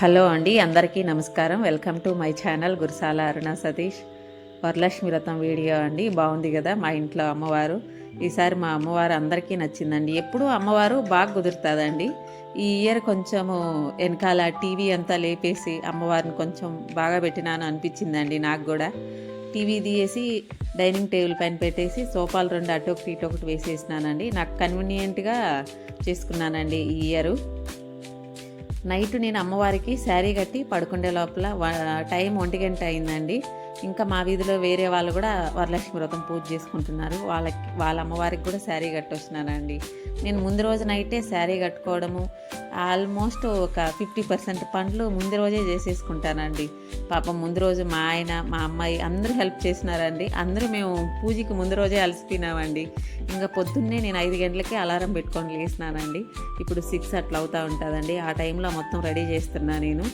Hello అండి అందరికీ నమస్కారం. Welcome to my channel Gurusala Aruna Satish. Varalakshmi Vratham video అండి. బాగుంది కదా మా ఇంట్లో అమ్మవారు. ఈసారి మా అమ్మవారు అందరికీ నచ్చిందండి. ఎప్పుడూ అమ్మవారు బాగా కుదురుతుందండి. ఈ ఇయర్ కొంచెము వెనకాల టీవీ అంతా లేపేసి అమ్మవారిని కొంచెం బాగా పెట్టినాను అనిపించిందండి నాకు కూడా. టీవీ తీసేసి డైనింగ్ టేబుల్ పైన పెట్టేసి సోఫాలు రెండు అటు ఒకటి ఇటు ఒకటి వేసేసినానండి. నాకు కన్వీనియంట్గా చేసుకున్నానండి ఈ ఇయరు. నైట్ నేను అమ్మవారికి శారీ కట్టి పడుకుండే లోపల టైం ఒంటి గంట అయిందండి. ఇంకా మా వీధిలో వేరే వాళ్ళు కూడా వరలక్ష్మి వ్రతం పూజ చేసుకుంటున్నారు. వాళ్ళకి వాళ్ళ అమ్మవారికి కూడా శారీ కట్టొచ్చినానండి నేను ముందు రోజు నైటే శారీ కట్టుకోవడము ఆల్మోస్ట్ ఒక ఫిఫ్టీ పర్సెంట్ పనులు ముందు రోజే చేసేసుకుంటానండి. పాపం ముందు రోజు మా ఆయన మా అమ్మాయి అందరూ హెల్ప్ చేసినారండి అందరూ మేము పూజకి ముందు రోజే అలసిపోయినామండి. ఇంకా పొద్దున్నే నేను ఐదు గంటలకే అలారం పెట్టుకొని లేసినానండి ఇప్పుడు సిక్స్ అట్లా అవుతూ ఉంటుందండి. ఆ టైంలో మొత్తం రెడీ చేస్తున్నా నేను.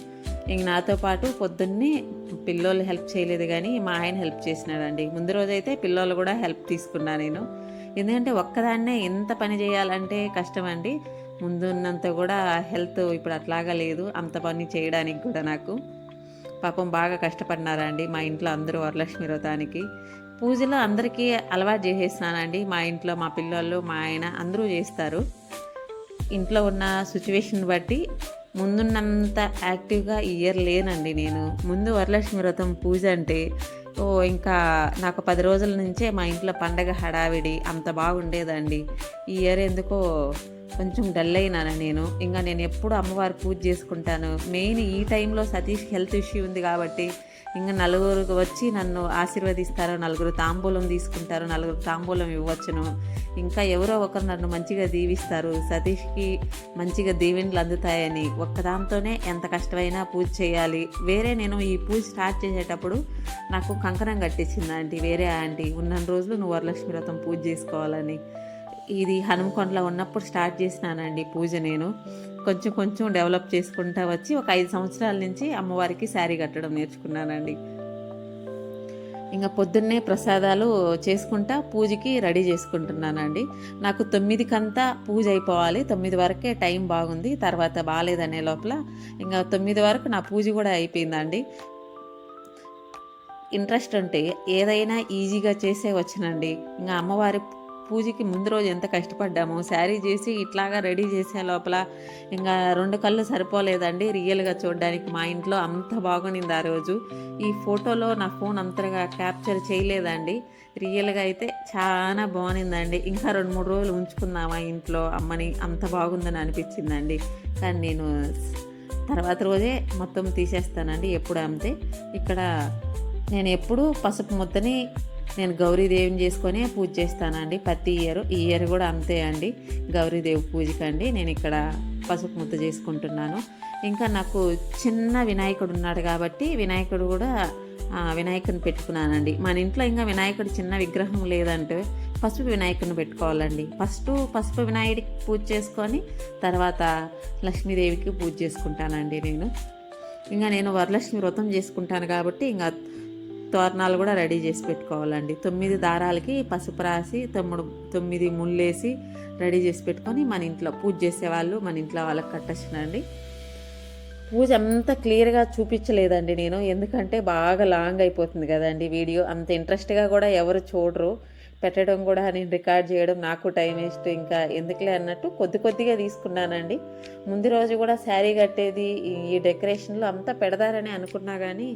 ఇంక నాతో పాటు పొద్దున్నే పిల్లోళ్ళు హెల్ప్ చేయలేదు కానీ మా ఆయన హెల్ప్ చేసినాడండి. ముందు రోజైతే పిల్లోళ్ళు కూడా హెల్ప్ తీసుకున్నా నేను. ఎందుకంటే ఒక్కదాన్నే ఎంత పని చేయాలంటే కష్టం అండి ముందున్నంత కూడా హెల్త్ ఇప్పుడు అట్లాగా లేదు. అంత పని చేయడానికి కూడా నాకు. పాపం బాగా కష్టపడినారండి మా ఇంట్లో అందరూ వరలక్ష్మి వ్రతానికి. పూజలో అందరికీ అలవాటు చేసేసినానండి. మా ఇంట్లో మా పిల్లలు మా ఆయన అందరూ చేస్తారు. ఇంట్లో ఉన్న సిచ్యువేషన్ బట్టి ముందున్నంత యాక్టివ్గా ఈ ఇయర్ లేనండి నేను. ముందు వరలక్ష్మి వ్రతం పూజ అంటే ఓ ఇంకా నాకు పది రోజుల నుంచే మా ఇంట్లో పండగ హడావిడి అంత బాగుండేదండి. ఈ ఇయర్ ఎందుకో కొంచెం డల్ అయినాను నేను. ఇంకా నేను ఎప్పుడు అమ్మవారి పూజ చేసుకుంటాను. మెయిన్ ఈ టైంలో సతీష్ హెల్త్ ఇష్యూ ఉంది కాబట్టి ఇంకా నలుగురు వచ్చి నన్ను ఆశీర్వదిస్తారు నలుగురు తాంబూలం తీసుకుంటారు నలుగురు తాంబూలం ఇవ్వచ్చును. ఇంకా ఎవరో ఒకరు నన్ను మంచిగా దీవిస్తారు. సతీష్కి మంచిగా దీవెనలు అందుతాయని. ఒక్కదాంతోనే ఎంత కష్టమైనా పూజ చేయాలి. వేరే నేను ఈ పూజ స్టార్ట్ చేసేటప్పుడు నాకు కంకణం కట్టించింది ఆంటీ వేరే ఆంటీ. ఉన్న రోజులు నువ్వు వరలక్ష్మి వ్రతం పూజ చేసుకోవాలని. ఇది హనుమకొండలో ఉన్నప్పుడు స్టార్ట్ చేసినానండి పూజ నేను. కొంచెం కొంచెం డెవలప్ చేసుకుంటా వచ్చి ఒక ఐదు సంవత్సరాల నుంచి అమ్మవారికి శారీ కట్టడం నేర్చుకున్నానండి. ఇంకా పొద్దున్నే ప్రసాదాలు చేసుకుంటా పూజకి రెడీ చేసుకుంటున్నానండి. నాకు తొమ్మిదికంతా పూజ అయిపోవాలి. తొమ్మిది వరకే టైం బాగుంది. తర్వాత బాగాలేదనే లోపల ఇంకా తొమ్మిది వరకు నా పూజ కూడా అయిపోయిందండి. ఇంట్రెస్ట్ ఉంటే ఏదైనా ఈజీగా చేసే వచ్చనండి. ఇంకా అమ్మవారి పూజకి ముందు రోజు ఎంత కష్టపడ్డాము శారీ చేసి ఇట్లాగా రెడీ చేసే లోపల ఇంకా రెండు కళ్ళు సరిపోలేదండి రియల్గా చూడడానికి మా ఇంట్లో అంత బాగునింది ఆ రోజు. ఈ ఫోటోలో నా ఫోన్ అంతగా క్యాప్చర్ చేయలేదండి. రియల్గా అయితే చాలా బాగునిందండి. ఇంకా రెండు మూడు రోజులు ఉంచుకుందామా ఇంట్లో అమ్మని అంత బాగుందని అనిపించిందండి. కానీ నేను తర్వాత రోజే మొత్తం తీసేస్తానండి ఎప్పుడు అంతే. ఇక్కడ నేను ఎప్పుడూ పసుపు ముద్దని నేను గౌరీదేవిని చేసుకొని పూజ చేస్తానండి. ప్రతి ఇయర్ ఈ ఇయర్ కూడా అంతే అండి. గౌరీదేవి పూజకండి. నేను ఇక్కడ పసుపు ముద్ద చేసుకుంటున్నాను. ఇంకా నాకు చిన్న వినాయకుడు ఉన్నాడు కాబట్టి వినాయకుడు కూడా వినాయకుని పెట్టుకున్నానండి. మన ఇంట్లో ఇంకా వినాయకుడు చిన్న విగ్రహం లేదంటే పసుపు వినాయకుడిని పెట్టుకోవాలండి. ఫస్ట్ పసుపు వినాయకుడికి పూజ చేసుకొని తర్వాత లక్ష్మీదేవికి పూజ చేసుకుంటానండి నేను. ఇంకా నేను వరలక్ష్మి వ్రతం చేసుకుంటాను కాబట్టి ఇంకా తోరణాలు కూడా రెడీ చేసి పెట్టుకోవాలండి. తొమ్మిది దారాలకి పసుపు రాసి తమ్ముడు తొమ్మిది ముళ్ళేసి రెడీ చేసి పెట్టుకొని మన ఇంట్లో పూజ చేసేవాళ్ళు మన ఇంట్లో వాళ్ళకి కట్టచ్చునండి పూజ అంత క్లియర్గా చూపించలేదండి నేను. ఎందుకంటే బాగా లాంగ్ అయిపోతుంది కదండి వీడియో. అంత ఇంట్రెస్ట్గా కూడా ఎవరు చూడరు. పెట్టడం కూడా నేను రికార్డ్ చేయడం నాకు టైం వేస్ట్ ఇంకా. ఎందుకులే అన్నట్టు కొద్ది కొద్దిగా తీసుకున్నానండి. ముందు రోజు కూడా శారీ కట్టేది ఈ డెకరేషన్లో అంతా పెడదారని అనుకున్నా కానీ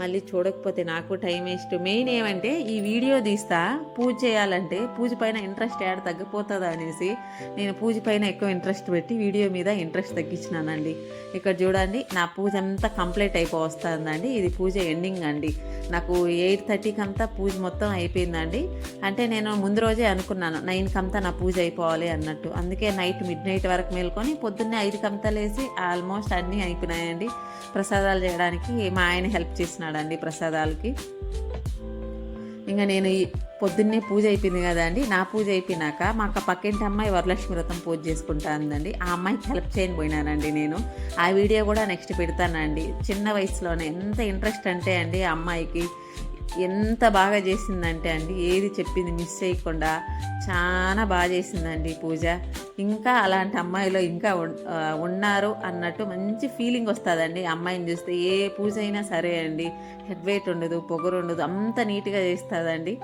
మళ్ళీ చూడకపోతే నాకు టైం వేస్ట్ మెయిన్ ఏమంటే ఈ వీడియో తీస్తా పూజ చేయాలంటే పూజ పైన ఇంట్రెస్ట్ యాడ్ తగ్గిపోతుంది అనేసి నేను పూజ పైన ఎక్కువ ఇంట్రెస్ట్ పెట్టి వీడియో మీద ఇంట్రెస్ట్ తగ్గించినానండి. ఇక్కడ చూడండి నా పూజ అంతా కంప్లీట్ అయిపో వస్తుందండి ఇది పూజ ఎండింగ్ అండి. నాకు ఎయిట్ థర్టీకి అంతా పూజ మొత్తం అయిపోయిందండి. అంటే నేను ముందు రోజే అనుకున్నాను నైన్కి అంతా నా పూజ అయిపోవాలి అన్నట్టు. అందుకే నైట్ మిడ్ నైట్ వరకు మేల్కొని పొద్దున్నే ఐదుకి అంతా లేసి ఆల్మోస్ట్ అన్నీ అయిపోయినాయండి. ప్రసాదాలు చేయడానికి మా ఆయన హెల్ప్ అండి ప్రసాదాలకి. ఇంకా నేను పొద్దున్నే పూజ అయిపోయింది కదా అండి నా పూజ అయిపోయినాక మా అక్క పక్కింటి అమ్మాయి వరలక్ష్మి వ్రతం పూజ చేసుకుంటా ఉందండి ఆ అమ్మాయికి హెల్ప్ చేయని పోయినానండి నేను. ఆ వీడియో కూడా నెక్స్ట్ పెడతానండి. చిన్న వయసులోనే ఎంత ఇంట్రెస్ట్ అంటే అండి ఆ అమ్మాయికి ఎంత బాగా చేసిందంటే అండి ఏది చెప్పింది మిస్ చేయకుండా చాలా బాగా చేసిందండి పూజ. ఇంకా అలాంటి అమ్మాయిలో ఇంకా ఉన్నారు అన్నట్టు మంచి ఫీలింగ్ వస్తుందండి. అమ్మాయిని చూస్తే ఏ పూజ అయినా సరే అండి. హెడ్ వెయిట్ ఉండదు పొగరు ఉండదు అంత నీట్గా చేస్తుందండి.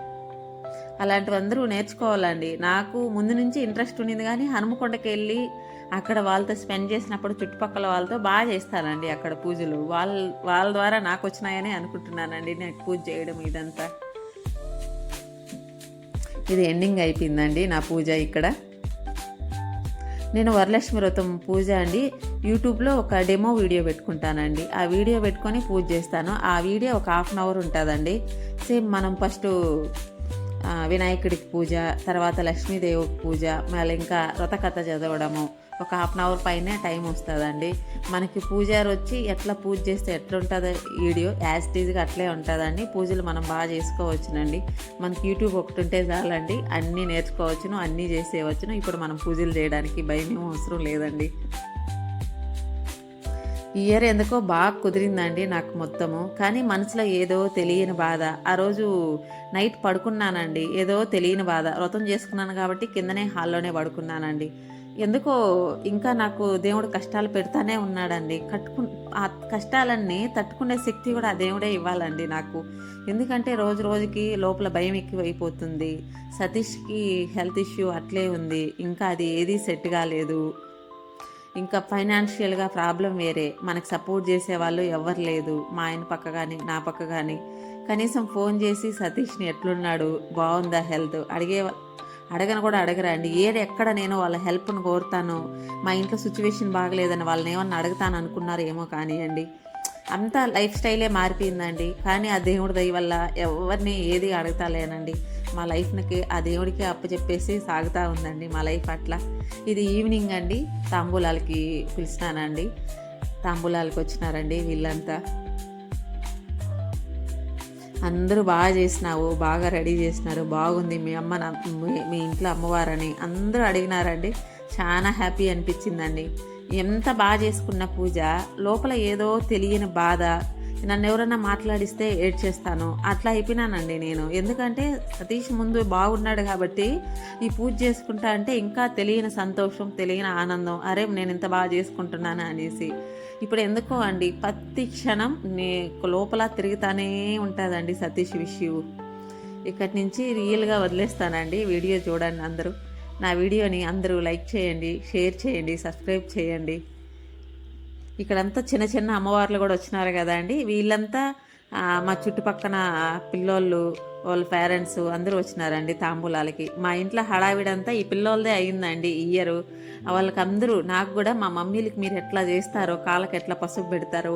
అలాంటివి అందరూ నేర్చుకోవాలండి. నాకు ముందు నుంచి ఇంట్రెస్ట్ ఉండింది కానీ హనుమకొండకి వెళ్ళి అక్కడ వాళ్ళతో స్పెండ్ చేసినప్పుడు చుట్టుపక్కల వాళ్ళతో బాగా చేస్తానండి అక్కడ పూజలు. వాళ్ళ వాళ్ళ ద్వారా నాకు వచ్చినాయని అనుకుంటున్నానండి నాకు పూజ చేయడం ఇదంతా. ఇది ఎండింగ్ అయిపోయిందండి నా పూజ ఇక్కడ. నేను వరలక్ష్మి వ్రతం పూజ అండి. యూట్యూబ్లో ఒక డెమో వీడియో పెట్టుకుంటానండి. ఆ వీడియో పెట్టుకొని పూజ చేస్తాను. ఆ వీడియో ఒక హాఫ్ అన్ అవర్ ఉంటుందండి. సేమ్ మనం ఫస్ట్ వినాయకుడికి పూజ తర్వాత లక్ష్మీదేవికి పూజ మళ్ళీ ఇంకా వ్రతకథ చదవడము. ఒక హాఫ్ అన్ అవర్ పైనే టైం వస్తుందండి. మనకి పూజారి వచ్చి ఎట్లా పూజ చేస్తే ఎట్లా ఉంటుందో వీడియో యాజ్ టీజ్గా అట్లే ఉంటుందండి. పూజలు మనం బాగా చేసుకోవచ్చునండి. మనకి యూట్యూబ్ ఒకటి ఉంటే చాలండి. అన్నీ నేర్చుకోవచ్చును అన్నీ చేసేవచ్చును ఇప్పుడు మనం పూజలు చేయడానికి భయం అవసరం లేదండి. ఇయర్ ఎందుకో బాగా కుదిరిందండి నాకు మొత్తము. కానీ మనసులో ఏదో తెలియని బాధ. ఆ రోజు నైట్ పడుకున్నానండి. ఏదో తెలియని బాధ. వ్రతం చేసుకున్నాను కాబట్టి కిందనే హాల్లోనే పడుకున్నానండి. ఎందుకో ఇంకా నాకు దేవుడు కష్టాలు పెడతానే ఉన్నాడండి. కట్టుకు ఆ కష్టాలన్నీ తట్టుకునే శక్తి కూడా ఆ దేవుడే ఇవ్వాలండి నాకు. ఎందుకంటే రోజు రోజుకి లోపల భయం ఎక్కువైపోతుంది. సతీష్కి హెల్త్ ఇష్యూ అట్లే ఉంది. ఇంకా అది ఏదీ సెట్ కాలేదు. ఇంకా ఫైనాన్షియల్గా ప్రాబ్లం వేరే. మనకు సపోర్ట్ చేసే వాళ్ళు ఎవరు లేదు. మా ఆయన పక్క కానీ నా పక్క కానీ కనీసం ఫోన్ చేసి సతీష్ని ఎట్లున్నాడు? బాగుందా హెల్త్ అడిగే అడగను కూడా అడగరండి ఏది ఎక్కడ నేను వాళ్ళ హెల్ప్ను కోరుతాను? మా ఇంట్లో సిచ్యువేషన్ బాగలేదని వాళ్ళని ఏమన్నా అడుగుతాను అనుకున్నారేమో కానివ్వండి అంతా లైఫ్ స్టైలే మారిపోయిందండి. కానీ ఆ దేవుడి దయ వల్ల ఎవరిని ఏది అడుగుతాలేనండి. మా లైఫ్కి ఆ దేవుడికి అప్పచెప్పేసి సాగుతూ ఉందండి మా లైఫ్ అట్లా. ఇది ఈవినింగ్ అండి. తాంబూలాలకి పిలిచినానండి. తాంబూలాలకి వచ్చినారండి వీళ్ళంతా. అందరూ బాగా చేసినావు బాగా రెడీ చేసినారు బాగుంది. మీ అమ్మ నా- మీ ఇంట్లో అమ్మవారని అందరూ అడిగినారండి. చాలా హ్యాపీ అనిపించిందండి. ఎంత బాగా చేసుకున్న పూజ లోపల ఏదో తెలియని బాధ నన్ను ఎవరైనా మాట్లాడిస్తే ఏడ్ చేస్తాను అట్లా అయిపోయినానండి నేను. ఎందుకంటే సతీష్ ముందు బాగున్నాడు కాబట్టి ఈ పూజ చేసుకుంటా అంటే ఇంకా తెలియని సంతోషం తెలియని ఆనందం. అరే నేను ఇంత బాగా చేసుకుంటున్నాను అనేసి. ఇప్పుడు ఎందుకో అండి ప్రతి క్షణం నీ లోపల తిరుగుతానే ఉంటుందండి సతీష్ విషయం. ఇక్కడి నుంచి రియల్గా వదిలేస్తానండి వీడియో చూడండి అందరూ. నా వీడియోని అందరూ లైక్ చేయండి షేర్ చేయండి సబ్స్క్రైబ్ చేయండి. ఇక్కడంతా చిన్న చిన్న అమ్మవార్లు కూడా వచ్చినారు కదా అండి వీళ్ళంతా మా చుట్టుపక్కన పిల్లోళ్ళు వాళ్ళ పేరెంట్స్ అందరూ వచ్చినారండి తాంబూలాలకి. మా ఇంట్లో హడావిడంతా ఈ పిల్లోళ్ళదే అయిందండి ఇయర్. వాళ్ళకి అందరూ నాకు కూడా మా మమ్మీలకి మీరు ఎట్లా చేస్తారో కాళ్ళకి ఎట్లా పసుపు పెడతారో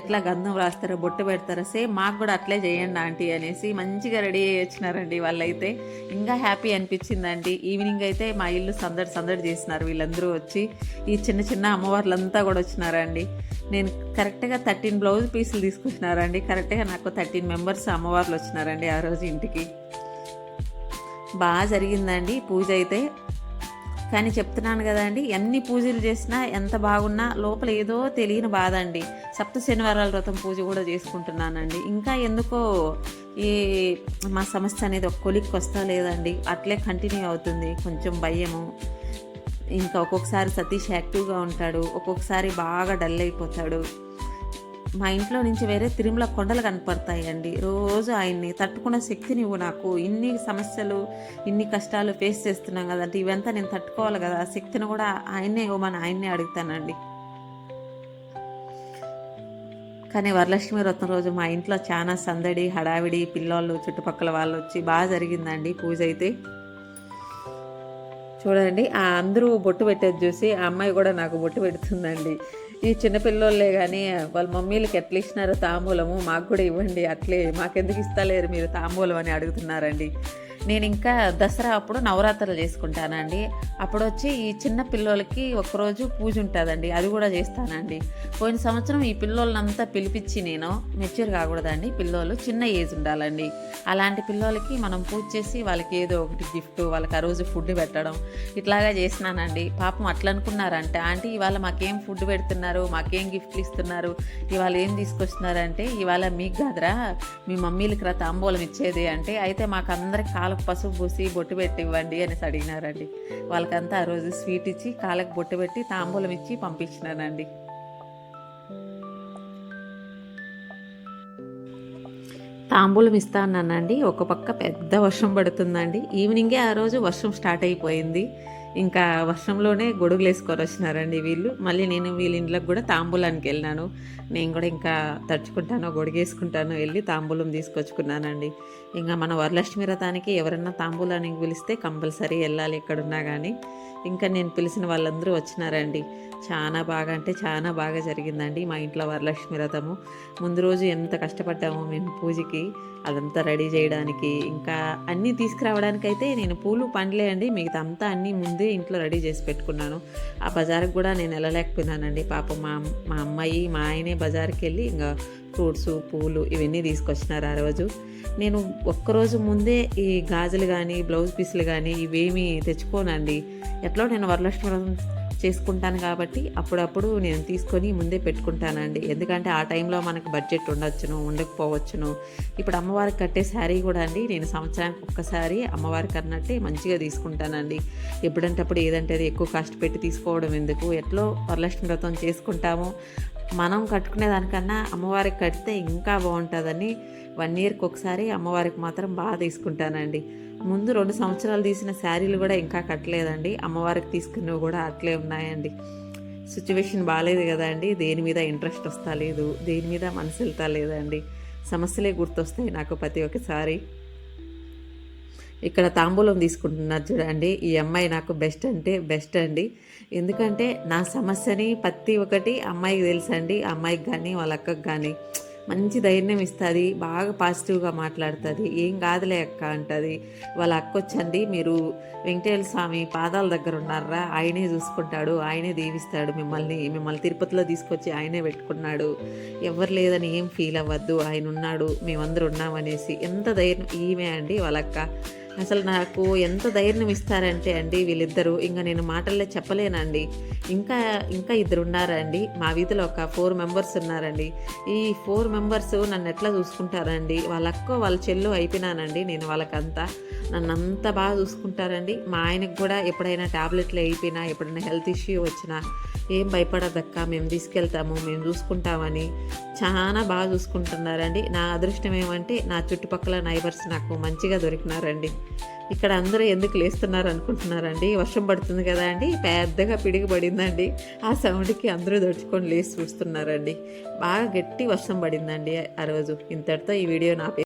ఎట్లా గంధం రాస్తారో బొట్టు పెడతారో సేమ్ మాకు కూడా అట్లే చేయండి ఆంటీ అనేసి మంచిగా రెడీ అయ్యి వచ్చినారండి వాళ్ళైతే. ఇంకా హ్యాపీ అనిపించిందండి. ఈవినింగ్ అయితే మా ఇల్లు సందడి సందడి చేసినారు వీళ్ళందరూ వచ్చి. ఈ చిన్న చిన్న అమ్మవార్లంతా కూడా వచ్చినారండి. నేను కరెక్ట్గా థర్టీన్ బ్లౌజ్ పీసులు తీసుకొచ్చినారండి కరెక్ట్గా నాకు థర్టీన్ మెంబర్స్ అమ్మవార్లు వచ్చినారండి ఆ రోజు ఇంటికి. బాగా జరిగిందండి పూజ అయితే. కానీ చెప్తున్నాను కదండి ఎన్ని పూజలు చేసినా ఎంత బాగున్నా లోపల ఏదో తెలియని బాధ అండి. సప్త శనివారాల వ్రతం పూజ కూడా చేసుకుంటున్నానండి. ఇంకా ఎందుకో ఈ మా సమస్య అనేది ఒక కొలిక్కి వస్తా లేదండి. అట్లే కంటిన్యూ అవుతుంది. కొంచెం భయము. ఇంకా ఒక్కొక్కసారి సతీష్ యాక్టివ్గా ఉంటాడు ఒక్కొక్కసారి బాగా డల్ అయిపోతాడు. మా ఇంట్లో నుంచి వేరే తిరుమల కొండలు కనపడతాయండి. రోజు ఆయన్ని తట్టుకునే శక్తి నువ్వు నాకు. ఇన్ని సమస్యలు ఇన్ని కష్టాలు ఫేస్ చేస్తున్నాం కదంటే ఇవంతా నేను తట్టుకోవాలి కదా శక్తిని కూడా ఆయన్నే ఇవ్వమని ఆయన్నే అడుగుతానండి. కానీ వరలక్ష్మి వ్రతం రోజు మా ఇంట్లో చాలా సందడి హడావిడి పిల్లోళ్ళు చుట్టుపక్కల వాళ్ళు వచ్చి బాగా జరిగిందండి పూజ అయితే. చూడండి ఆ అందరూ బొట్టు పెట్టేది చూసి ఆ అమ్మాయి కూడా నాకు బొట్టు పెడుతుందండి. ఈ చిన్నపిల్లోళ్ళే కానీ వాళ్ళ మమ్మీలకి ఎట్లా ఇచ్చినారో తాంబూలము మాకు కూడా ఇవ్వండి అట్లే మాకెందుకు ఇస్తలేరు మీరు తాంబూలం అని అడుగుతున్నారండి. నేను ఇంకా దసరా అప్పుడు నవరాత్రులు చేసుకుంటానండి. అప్పుడు వచ్చి ఈ చిన్న పిల్లోలకి ఒకరోజు పూజ ఉంటుందండి అది కూడా చేస్తానండి. పోయిన సంవత్సరం ఈ పిల్లోళ్ళనంతా పిలిపించి నేను మెచ్యూర్ కాకూడదండి పిల్లోలు చిన్న ఏజ్ ఉండాలండి. అలాంటి పిల్లోలకి మనం పూజ చేసి వాళ్ళకి ఏదో ఒకటి గిఫ్ట్ వాళ్ళకి ఆ రోజు ఫుడ్ పెట్టడం ఇట్లాగా చేసినానండి. పాపం అట్లా అనుకున్నారంటే ఆంటీ ఇవాళ మాకేం ఫుడ్ పెడుతున్నారు? మాకేం గిఫ్ట్లు ఇస్తున్నారు ఇవాళ ఏం తీసుకొస్తున్నారంటే ఇవాళ మీకు కాదురా మీ మమ్మీలకి రా తాంబూలం ఇచ్చేది అంటే అయితే మాకు అందరికి కాళ్ళకు పసుపు పూసి బొట్టు పెట్టి ఇవ్వండి అనేసి అడిగినారండి. వాళ్ళకంతా ఆ రోజు స్వీట్ ఇచ్చి కాళ్ళకు బొట్టు పెట్టి తాంబూలం ఇచ్చి పంపించినానండి. తాంబూలం ఇస్తా అన్నానండి. ఒక పక్క పెద్ద వర్షం పడుతుందండి. ఈవినింగే ఆ రోజు వర్షం స్టార్ట్ అయిపోయింది. ఇంకా వర్షంలోనే గొడుగులు వేసుకొని వచ్చినారండి వీళ్ళు. మళ్ళీ నేను వీళ్ళ ఇంట్లోకి కూడా తాంబూలానికి వెళ్ళినాను. నేను కూడా ఇంకా తడుచుకుంటాను గొడుగేసుకుంటాను వెళ్ళి తాంబూలం తీసుకొచ్చుకున్నానండి. ఇంకా మన వరలక్ష్మి రథానికి ఎవరన్నా తాంబూలానికి పిలిస్తే కంపల్సరీ వెళ్ళాలి ఎక్కడున్నా కానీ ఇంకా నేను పిలిచిన వాళ్ళందరూ వచ్చినారండి. చాలా బాగా అంటే చాలా బాగా జరిగిందండి మా ఇంట్లో వరలక్ష్మి రథము ముందు రోజు ఎంత కష్టపడ్డామో మేము పూజకి. అదంతా రెడీ చేయడానికి ఇంకా అన్నీ తీసుకురావడానికైతే నేను పూలు పండ్లే అండి. మిగతా అంతా అన్నీ ముందే ఇంట్లో రెడీ చేసి పెట్టుకున్నాను. ఆ బజార్కి కూడా నేను వెళ్ళలేకపోయినానండి. పాపం మా మా అమ్మాయి మా ఆయనే బజార్కి వెళ్ళి ఇంకా ఫ్రూట్స్ పూలు ఇవన్నీ తీసుకొచ్చినారు ఆ రోజు. నేను ఒక్కరోజు ముందే ఈ గాజులు కానీ బ్లౌజ్ పీసులు కానీ ఇవేమీ తెచ్చుకోనండి. ఎట్లా నేను వరలక్ష్మి చేసుకుంటాను కాబట్టి అప్పుడప్పుడు నేను తీసుకొని ముందే పెట్టుకుంటానండి. ఎందుకంటే ఆ టైంలో మనకు బడ్జెట్ ఉండొచ్చును ఉండకపోవచ్చును. ఇప్పుడు అమ్మవారికి కట్టే శారీ కూడా అండి నేను సంవత్సరానికి ఒక్కసారి అమ్మవారికి అన్నట్టే మంచిగా తీసుకుంటానండి. ఎప్పుడంటే అప్పుడు ఏదంటే అది ఎక్కువ కాస్ట్ పెట్టి తీసుకోవడం ఎందుకు? ఎట్లో వరలక్ష్మి వ్రతం చేసుకుంటాము. మనం కట్టుకునే దానికన్నా అమ్మవారికి కడితే ఇంకా బాగుంటుందని వన్ ఇయర్కి ఒకసారి అమ్మవారికి మాత్రం బాగా తీసుకుంటానండి. ముందు రెండు సంవత్సరాలు తీసిన శారీలు కూడా ఇంకా కట్టలేదండి. అమ్మవారికి తీసుకున్నవి కూడా అట్లే ఉన్నాయండి. సిచ్యువేషన్ బాగాలేదు కదా అండి. దేని మీద ఇంట్రెస్ట్ వస్తా లేదు. దేని మీద మనసు వెళ్తా లేదండి. సమస్యలే గుర్తొస్తాయి నాకు ప్రతి ఒక్కసారి. ఇక్కడ తాంబూలం తీసుకుంటున్నారు చూడండి. ఈ అమ్మాయి నాకు బెస్ట్ అంటే బెస్ట్ అండి. ఎందుకంటే నా సమస్యని ప్రతి ఒక్కటి అమ్మాయికి తెలుసండి. అమ్మాయికి కానీ వాళ్ళ అక్కకి కానీ మంచి ధైర్యం ఇస్తుంది బాగా పాజిటివ్గా మాట్లాడుతుంది. ఏం కాదులే అక్క అంటుంది. వాళ్ళ అక్క వచ్చండి మీరు వెంకటేశ్వర స్వామి పాదాల దగ్గర ఉన్నారా? ఆయనే చూసుకుంటాడు ఆయనే దీవిస్తాడు మిమ్మల్ని మిమ్మల్ని తిరుపతిలో తీసుకొచ్చి ఆయనే పెట్టుకున్నాడు. ఎవరు లేదని ఏం ఫీల్ అవ్వద్దు ఆయన ఉన్నాడు మేమందరూ ఉన్నామనేసి ఎంత ధైర్యం. ఈమె అండి వాళ్ళక్క. అసలు నాకు ఎంత ధైర్యం ఇస్తారంటే అండి వీళ్ళిద్దరూ. ఇంకా నేను మాటల్లో చెప్పలేనండి. ఇంకా ఇంకా ఇద్దరు ఉన్నారండి. మా వీధిలో ఒక ఫోర్ మెంబర్స్ ఉన్నారండి. ఈ ఫోర్ మెంబర్స్ నన్ను ఎట్లా చూసుకుంటారండి? వాళ్ళ అక్క వాళ్ళ చెల్లు అయిపోయినానండి నేను వాళ్ళకంతా. నన్ను అంత బాగా చూసుకుంటారండి. మా ఆయనకు కూడా ఎప్పుడైనా టాబ్లెట్లు అయిపోయినా ఎప్పుడైనా హెల్త్ ఇష్యూ వచ్చినా ఏం భయపడదక్క మేము తీసుకెళ్తాము మేము చూసుకుంటామని చాలా బాగా చూసుకుంటున్నారండి. నా అదృష్టం ఏమంటే నా చుట్టుపక్కల నైబర్స్ నాకు మంచిగా దొరికినారండి. ఇక్కడ అందరూ ఎందుకు లేస్తున్నారు అనుకుంటున్నారండి? వర్షం పడుతుంది కదా అండి పెద్దగా పిడిగి పడిందండి ఆ సౌండ్కి అందరూ దడుచుకొని లేచి చూస్తున్నారండి. బాగా గట్టి వర్షం పడిందండి ఆ రోజు. ఇంతటితో ఈ వీడియో నా